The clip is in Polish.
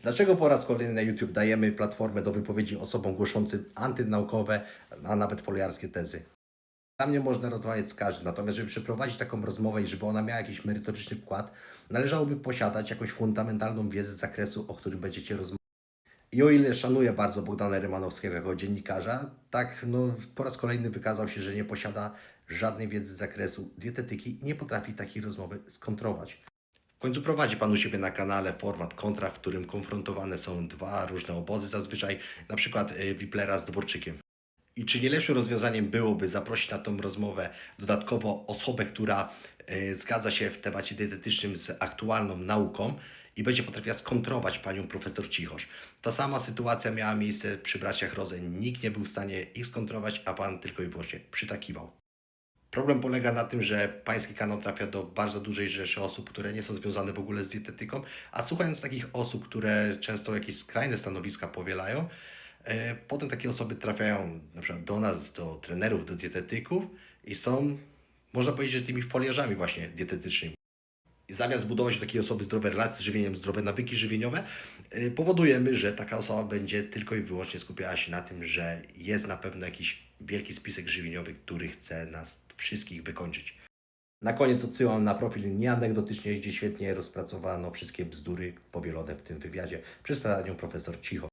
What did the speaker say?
Dlaczego po raz kolejny na YouTube dajemy platformę do wypowiedzi osobom głoszącym antynaukowe, a nawet foliarskie tezy? Dla mnie można rozmawiać z każdym, natomiast żeby przeprowadzić taką rozmowę i żeby ona miała jakiś merytoryczny wkład, należałoby posiadać jakąś fundamentalną wiedzę z zakresu, o którym będziecie rozmawiać. I o ile szanuję bardzo Bogdana Rymanowskiego jako dziennikarza, tak no, po raz kolejny wykazał się, że nie posiada żadnej wiedzy z zakresu dietetyki i nie potrafi takiej rozmowy skontrować. Końcu prowadzi Pan u siebie na kanale format kontra, w którym konfrontowane są dwa różne obozy, zazwyczaj na przykład y, Wiplera z Dworczykiem. I czy nie lepszym rozwiązaniem byłoby zaprosić na tą rozmowę dodatkowo osobę, która y, zgadza się w temacie dietetycznym z aktualną nauką i będzie potrafiła skontrować panią profesor Cichosz. Ta sama sytuacja miała miejsce przy braciach Rodzeń. Nikt nie był w stanie ich skontrować, a pan tylko i wyłącznie przytakiwał. Problem polega na tym, że pański kanał trafia do bardzo dużej rzeszy osób, które nie są związane w ogóle z dietetyką, a słuchając takich osób, które często jakieś skrajne stanowiska powielają, e, potem takie osoby trafiają na przykład do nas, do trenerów, do dietetyków i są, można powiedzieć, że tymi foliarzami właśnie dietetycznymi. I zamiast budować u takiej osoby zdrowe relacje z żywieniem, zdrowe nawyki żywieniowe, y, powodujemy, że taka osoba będzie tylko i wyłącznie skupiała się na tym, że jest na pewno jakiś wielki spisek żywieniowy, który chce nas wszystkich wykończyć. Na koniec odsyłam na profil nieanegdotycznie, gdzie świetnie rozpracowano wszystkie bzdury powielone w tym wywiadzie przez panią profesor Cichosz.